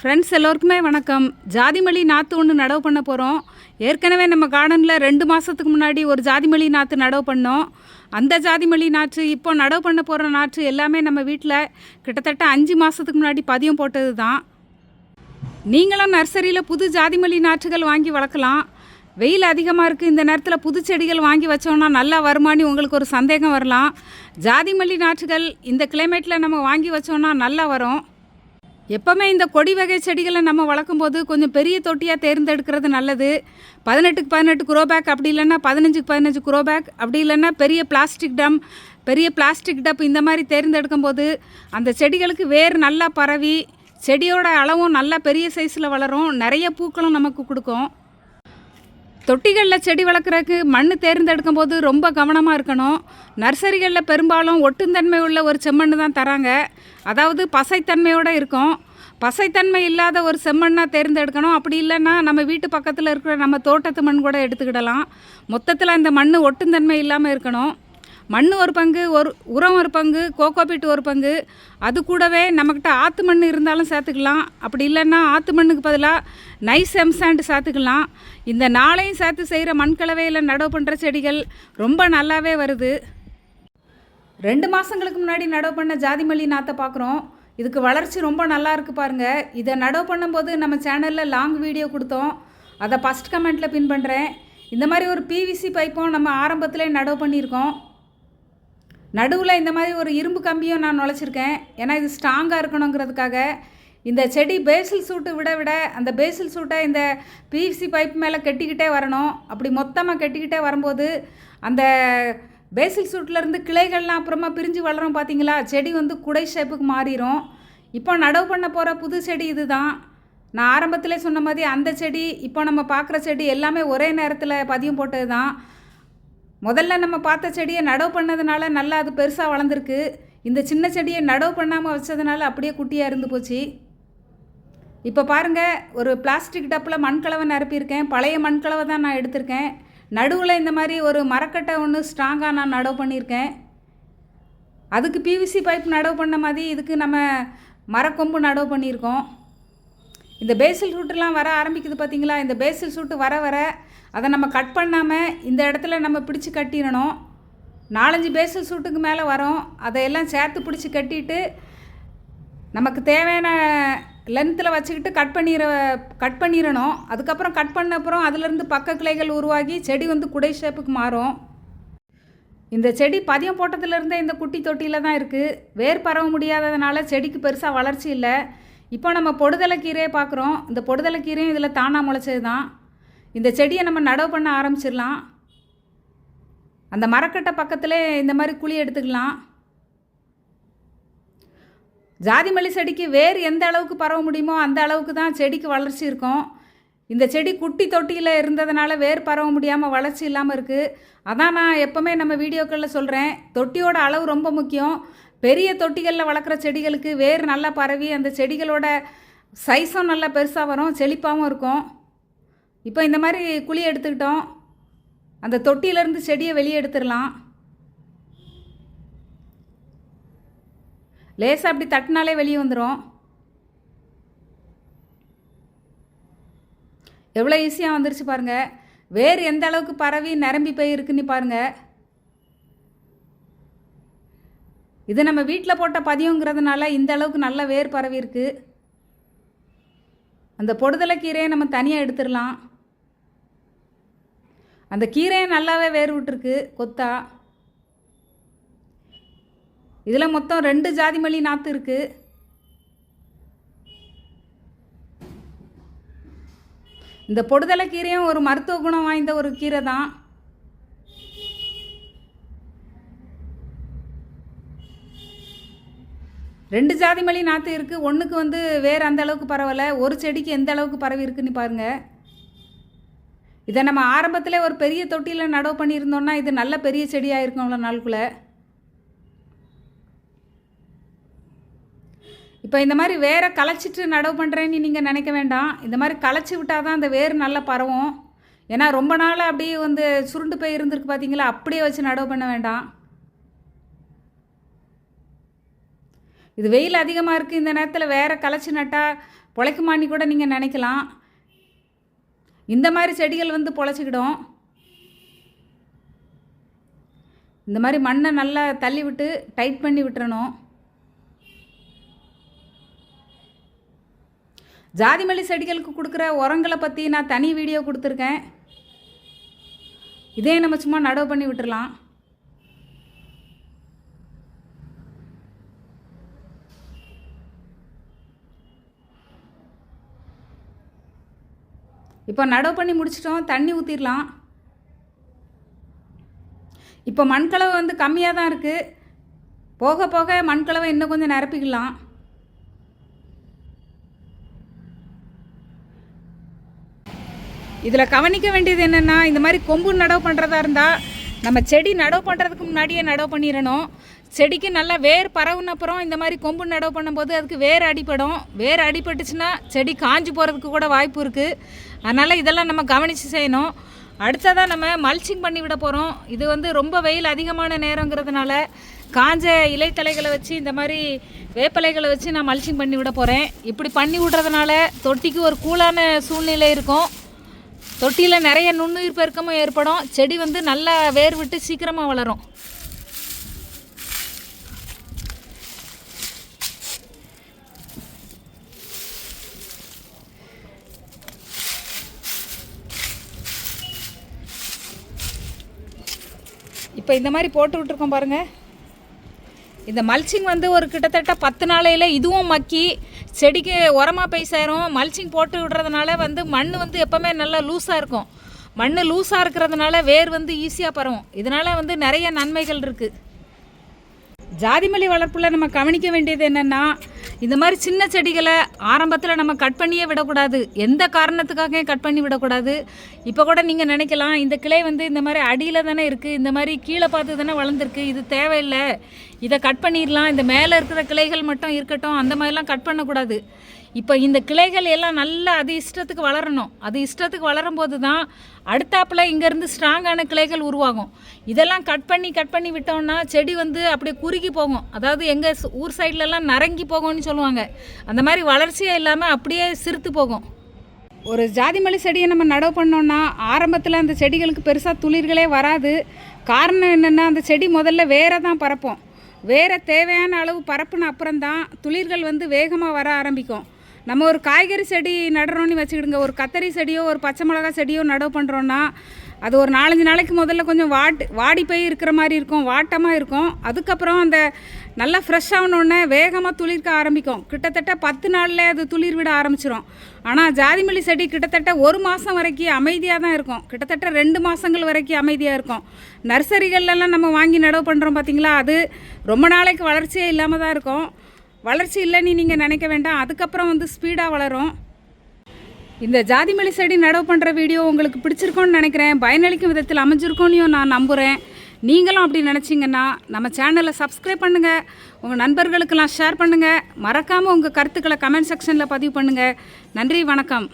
Friends எல்லோருக்குமே வணக்கம். ஜாதிமல்லி நாற்று ஒன்று நடவு பண்ண போகிறோம் ஏற்கனவே நம்ம கார்டனில் ரெண்டு மாதத்துக்கு முன்னாடி ஒரு ஜாதிமல்லி நாற்று நடவு பண்ணோம். அந்த ஜாதிமல்லி நாற்று இப்போ நடவு பண்ண போகிற நாற்று எல்லாமே நம்ம வீட்டில் கிட்டத்தட்ட அஞ்சு மாதத்துக்கு முன்னாடி பதியம் போட்டது தான் நீங்களும் நர்சரியில் புது ஜாதிமல்லி நாற்றுகள் வாங்கி வளர்க்கலாம். வெயில் அதிகமாக இருக்குது இந்த நேரத்தில் புது செடிகள் வாங்கி வச்சோன்னா நல்லா வருமானி உங்களுக்கு ஒரு சந்தேகம் வரலாம். ஜாதிமல்லி நாற்றுகள் இந்த கிளைமேட்டில் நம்ம வாங்கி வச்சோன்னா நல்லா வரும். எப்போவுமே இந்த கொடி வகை செடிகளை நம்ம வளர்க்கும் போது கொஞ்சம் பெரிய தொட்டியாக தேர்ந்தெடுக்கிறது நல்லது. பதினெட்டுக்கு பதினெட்டு குரோ பேக் அப்படி இல்லைன்னா பதினஞ்சுக்கு பதினஞ்சு குரோ பேக் அப்படி இல்லைன்னா பெரிய பிளாஸ்டிக் டம் பெரிய பிளாஸ்டிக் டப் இந்த மாதிரி தேர்ந்தெடுக்கும் போது அந்த செடிகளுக்கு வேர் நல்லா பரவி செடியோட அளவும் நல்லா பெரிய சைஸில் வளரும் நிறைய பூக்களும் நமக்கு கொடுக்கும். தொட்டிகளில் செடி வளர்க்குறதுக்கு மண் தேர்ந்தெடுக்கும் போது ரொம்ப கவனமாக இருக்கணும். நர்சரிகளில் பெரும்பாலும் ஒட்டுந்தன்மை உள்ள ஒரு செம்மண் தான் தராங்க. அதாவது பசைத்தன்மையோடு இருக்கும். பசைத்தன்மை இல்லாத ஒரு செம்மண்ணாக தேர்ந்தெடுக்கணும். அப்படி இல்லைன்னா நம்ம வீட்டு பக்கத்தில் இருக்கிற நம்ம தோட்டத்து மண் கூட எடுத்துக்கிடலாம். மொத்தத்தில் அந்த மண் ஒட்டுந்தன்மை இல்லாமல் இருக்கணும். மண் ஒரு பங்கு ஒரு உரம் ஒரு பங்கு கோகோபீட் ஒரு பங்கு. அது கூடவே நம்மக்கிட்ட ஆற்று மண் இருந்தாலும் சேர்த்துக்கலாம் அப்படி இல்லைன்னா ஆற்று மண்ணுக்கு பதிலாக நைஸ் எம்சாண்ட் சேர்த்துக்கலாம் இந்த நாளையும் சேர்த்து செய்கிற மண் கலவையில் நடவு பண்ணுற செடிகள் ரொம்ப நல்லாவே வருது. ரெண்டு மாதங்களுக்கு முன்னாடி நடவு பண்ண ஜாதி மல்லி நாற்றை பார்க்குறோம் இதுக்கு வளர்ச்சி ரொம்ப நல்லா இருக்குது பாருங்கள் இதை நடவு பண்ணும்போது நம்ம சேனலில் லாங் வீடியோ கொடுத்தோம். அதை ஃபஸ்ட் கமெண்ட்டில் பின் பண்ணுறேன் இந்த மாதிரி ஒரு பிவிசி பைப்பும் நம்ம ஆரம்பத்திலே நடவு பண்ணியிருக்கோம். நடுவில் இந்த மாதிரி ஒரு இரும்பு கம்பியும் நான் நுழைச்சிருக்கேன். ஏன்னா இது ஸ்ட்ராங்காக இருக்கணுங்கிறதுக்காக. இந்த செடி பேசில் சூட்டு விட விட அந்த பேசில் சூட்டை இந்த பிவிசி பைப் மேலே கட்டிக்கிட்டே வரணும். அப்படி மொத்தமாக கட்டிக்கிட்டே வரும்போது அந்த பேசில் சூட்லேருந்து கிளைகள்லாம் அப்புறமா பிரிஞ்சு வளரும் பார்த்தீங்களா? செடி வந்து குடை ஷேப்புக்கு மாறிடும் இப்போ நடவு பண்ண போகிற புது செடி இது தான் நான் ஆரம்பத்தில் சொன்ன மாதிரி அந்த செடி இப்போ நம்ம பார்க்குற செடி எல்லாமே ஒரே நேரத்தில் பதியம் போட்டது தான் முதல்ல நம்ம பார்த்த செடியை நடவு பண்ணதுனால நல்லா அது பெருசாக வளர்ந்துருக்கு. இந்த சின்ன செடியை நடவு பண்ணாமல் வச்சதுனால அப்படியே குட்டியாக இருந்து போச்சு. இப்போ பாருங்கள் ஒரு பிளாஸ்டிக் டப்பில் மண்கலவை நிரப்பியிருக்கேன் பழைய மண்கலவை தான் நான் எடுத்திருக்கேன். நடுவில் இந்த மாதிரி ஒரு மரக்கட்டை ஒன்று ஸ்ட்ராங்காக நான் நடவு பண்ணியிருக்கேன். அதுக்கு பிவிசி பைப் நடவு பண்ண மாதிரி இதுக்கு நம்ம மரக்கொம்பு நடவு பண்ணியிருக்கோம். இந்த பேசில் சூட்டுலாம் வர ஆரம்பிக்குது பார்த்தீங்களா இந்த பேசில் சூட்டு வர வர அதை நம்ம கட் பண்ணாமல் இந்த இடத்துல நம்ம பிடிச்சி கட்டிடணும். நாலஞ்சு பேசில் சூட்டுக்கு மேலே வரும். அதையெல்லாம் சேர்த்து பிடிச்சி கட்டிட்டு நமக்கு தேவையான லென்த்தில் வச்சுக்கிட்டு கட் பண்ணிட கட் பண்ணிடணும் அதுக்கப்புறம் கட் பண்ண அப்புறம் அதுலேருந்து பக்க கிளைகள் உருவாகி செடி வந்து குடை ஷேப்புக்கு மாறும். இந்த செடி பதியம் போட்டதுலேருந்தே இந்த குட்டி தொட்டியில் தான் இருக்குது வேர் பரவ முடியாததுனால செடிக்கு பெருசாக வளர்ச்சி இல்லை. இப்போ நம்ம பொடுதலை கீரையை பார்க்குறோம் இந்த பொடுதலை கீரையும் இதில் தானாக முளைச்சது தான் இந்த செடியை நம்ம நடவு பண்ண ஆரம்பிச்சிடலாம். அந்த மரக்கட்டை பக்கத்தில் இந்த மாதிரி குழி எடுத்துக்கலாம். ஜாதி மல்லி செடிக்கு வேர் எந்த அளவுக்கு பரவ முடியுமோ அந்த அளவுக்கு தான் செடிக்கு வளர்ச்சி இருக்கும். இந்த செடி குட்டி தொட்டியில் இருந்ததுனால வேர் பரவ முடியாமல் வளர்ச்சி இல்லாமல் இருக்குது அதான் நான் எப்போவுமே நம்ம வீடியோக்களில் சொல்கிறேன் தொட்டியோட அளவு ரொம்ப முக்கியம். பெரிய தொட்டிகளில் வளர்க்குற செடிகளுக்கு வேர் நல்லா பரவி அந்த செடிகளோட சைஸும் நல்லா பெருசாக வரும் செழிப்பாகவும் இருக்கும். இப்போ இந்த மாதிரி குழி எடுத்துக்கிட்டோம். அந்த தொட்டியிலேருந்து செடியை வெளியே எடுத்துடலாம். லேசாக அப்படி தட்டினாலே வெளியே வந்துடும் எவ்வளோ ஈஸியாக வந்துருச்சு பாருங்கள் வேர் எந்த அளவுக்கு பரவி நிரம்பி போய் இருக்குன்னு பாருங்கள் இது நம்ம வீட்டில் போட்ட பதியங்கிறதுனால இந்த அளவுக்கு நல்ல வேர் பரவி இருக்கு. அந்த பொடுதலை கீரையை நம்ம தனியாக எடுத்துடலாம். அந்த கீரையை நல்லாவே வேர் விட்டுருக்கு கொத்தா. இதில் மொத்தம் ரெண்டு ஜாதி மல்லி நாற்று இருக்குது இந்த பொடுதலை கீரையும் ஒரு மருத்துவ குணம் வாய்ந்த ஒரு கீரை தான். ரெண்டு ஜாதி மல்லி நாற்று இருக்குது ஒன்றுக்கு வந்து வேறு அந்த அளவுக்கு பரவலை. ஒரு செடிக்கு எந்த அளவுக்கு பரவி இருக்குன்னு பாருங்கள் இதை நம்ம ஆரம்பத்தில் ஒரு பெரிய தொட்டியில் நடவு பண்ணியிருந்தோம்னா இது நல்ல பெரிய செடியாக இருக்கும் அவ்வளோ நாளுக்குள்ளே. இப்போ இந்த மாதிரி வேரை களைச்சிட்டு நடவு பண்ணுறேன்னு நீங்கள் நினைக்க வேண்டாம். இந்த மாதிரி களைச்சி விட்டால் தான் அந்த வேர் நல்லா பரவும். ஏன்னா ரொம்ப நாள் அப்படியே வந்து சுருண்டு போய் இருந்திருக்கு பார்த்தீங்களா அப்படியே வச்சு நடவு பண்ண வேண்டாம். இது வெயில் அதிகமாக இருக்குது இந்த நேரத்தில் வேற களைச்சி நட்டால் பொழைக்குமானி கூட நீங்கள் நினைக்கலாம். இந்த மாதிரி செடிகள் வந்து பொழைச்சிக்கிடும். இந்த மாதிரி மண்ணை நல்லா தள்ளி விட்டு டைட் பண்ணி விட்டுறணும். ஜாதிமல்லி செடிகளுக்கு கொடுக்குற உரங்களை பற்றி நான் தனி வீடியோ கொடுத்துருக்கேன். இதே நம்ம சும்மா நடவு பண்ணி விட்டுடலாம் இப்போ நடவு பண்ணி முடிச்சிட்டோம் தண்ணி ஊற்றிடலாம் இப்போ மண்கலவை வந்து கம்மியாக தான் இருக்குது போக போக மண்கலவை இன்னும் கொஞ்சம் நிரப்பிக்கலாம். இதில் கவனிக்க வேண்டியது என்னென்னா இந்த மாதிரி கொம்பு நடவு பண்ணுறதா இருந்தால் நம்ம செடி நடவு பண்ணுறதுக்கு முன்னாடியே நடவு பண்ணிடணும். செடிக்கு நல்லா வேர் பரவுன அப்புறம் இந்த மாதிரி கொம்பு நடவு பண்ணும்போது அதுக்கு வேர் அடிப்படும் வேர் அடிபட்டுச்சுன்னா செடி காஞ்சு போகிறதுக்கு கூட வாய்ப்பு இருக்குது அதனால் இதெல்லாம் நம்ம கவனித்து செய்யணும். அடுத்ததாக நம்ம மல்ச்சிங் பண்ணி விட போகிறோம் இது வந்து ரொம்ப வெயில் அதிகமான நேரங்கிறதுனால காஞ்ச இலைத்தலைகளை வச்சு இந்த மாதிரி வேப்பலைகளை வச்சு நான் மல்ச்சிங் பண்ணி விட போகிறேன் இப்படி பண்ணி விடுறதுனால தொட்டிக்கு ஒரு கூலான சூழ்நிலை இருக்கும். தொட்டியில் நிறைய நுண்ணுயிர் பெருக்கமும் ஏற்படும். செடி வந்து நல்லா வேர் விட்டு சீக்கிரமாக வளரும். இப்போ இந்த மாதிரி போட்டு விட்ருக்கோம் பாருங்கள் இந்த மல்ச்சிங் வந்து ஒரு கிட்டத்தட்ட பத்து நாளையில் இதுவும் மக்கி செடிக்கு உரமாக போய் சேரும் மல்ச்சிங் போட்டு விடுறதுனால வந்து மண் வந்து எப்போவுமே நல்லா லூஸாக இருக்கும். மண் லூஸாக இருக்கிறதுனால வேர் வந்து ஈஸியாக பரவும். இதனால் வந்து நிறைய நன்மைகள் இருக்குது ஜாதிமல்லி வளர்ப்பில் நம்ம கவனிக்க வேண்டியது என்னென்னா இந்த மாதிரி சின்ன செடிகளை ஆரம்பத்தில் நம்ம கட் பண்ணியே விடக்கூடாது. எந்த காரணத்துக்காக கட் பண்ணி விடக்கூடாது? இப்போ கூட நீங்கள் நினைக்கலாம் இந்த கிளை வந்து இந்த மாதிரி அடியில் தானே இருக்குது இந்த மாதிரி கீழே பார்த்து தானே வளர்ந்துருக்கு இது தேவையில்லை. இதை கட் பண்ணிடலாம் இந்த மேலே இருக்கிற கிளைகள் மட்டும் இருக்கட்டும் அந்த மாதிரிலாம் கட் பண்ணக்கூடாது. இப்போ இந்த கிளைகள் எல்லாம் நல்லா அது இஷ்டத்துக்கு வளரணும். அது இஷ்டத்துக்கு வளரும் போது தான் அடுத்தாப்பில் இங்கேருந்து ஸ்ட்ராங்கான கிளைகள் உருவாகும். இதெல்லாம் கட் பண்ணி கட் பண்ணி விட்டோம்னா செடி வந்து அப்படியே குறுகி போகும். அதாவது எங்கள் ஸ்- ஊர் சைட்லலாம் நரங்கி போகும்னு சொல்லுவாங்க. அந்த மாதிரி வளர்ச்சியே இல்லாமல் அப்படியே சிறுத்து போகும். ஒரு ஜாதிமல்லி செடியை நம்ம நடவு பண்ணோன்னா ஆரம்பத்தில் அந்த செடிகளுக்கு பெருசாக துளிர்களே வராது. காரணம் என்னென்னா அந்த செடி முதல்ல வேற தான் பரப்போம் வேறு தேவையான அளவு பரப்புன அப்புறம்தான் துளிர்கள் வந்து வேகமாக வர ஆரம்பிக்கும். நம்ம ஒரு காய்கறி செடி நடுறோன்னு வச்சுக்கிடுங்க. ஒரு கத்தரி செடியோ ஒரு பச்சை மிளகா செடியோ நடவு பண்ணுறோன்னா அது ஒரு நாலஞ்சு நாளைக்கு முதல்ல கொஞ்சம் வாட் வாடி போய் இருக்கிற மாதிரி இருக்கும் வாட்டமாக இருக்கும். அதுக்கப்புறம் அந்த நல்லா ஃப்ரெஷ் ஆகணுன்னே வேகமாக துளிர்க்க ஆரம்பிக்கும். கிட்டத்தட்ட பத்து நாளில் அது துளிர் விட ஆரம்பிச்சிரும். ஆனால் ஜாதிமல்லி செடி கிட்டத்தட்ட ஒரு மாதம் வரைக்கும் அமைதியாக தான் இருக்கும். கிட்டத்தட்ட ரெண்டு மாதங்கள் வரைக்கும் அமைதியாக இருக்கும். நர்சரிகள்லாம் நம்ம வாங்கி நடவு பண்ணுறோம் பார்த்தீங்களா அது ரொம்ப நாளைக்கு வளர்ச்சியே இல்லாமல் தான் இருக்கும். வளர்ச்சி இல்லைன்னு நீங்கள் நினைக்க வேண்டாம். அதுக்கப்புறம் வந்து ஸ்பீடாக வளரும். இந்த ஜாதிமல்லி செடி நடவு பண்ணுற வீடியோ உங்களுக்கு பிடிச்சிருக்கோன்னு நினைக்கிறேன். பயனளிக்கும் விதத்தில் அமைஞ்சிருக்கோன்னையும் நான் நம்புகிறேன் நீங்களும் அப்படி நினச்சிங்கன்னா நம்ம சேனலை சப்ஸ்கிரைப் பண்ணுங்கள் உங்கள் நண்பர்களுக்கெல்லாம் ஷேர் பண்ணுங்கள் மறக்காமல் உங்கள் கருத்துக்களை கமெண்ட் செக்ஷனில் பதிவு பண்ணுங்கள் நன்றி வணக்கம்.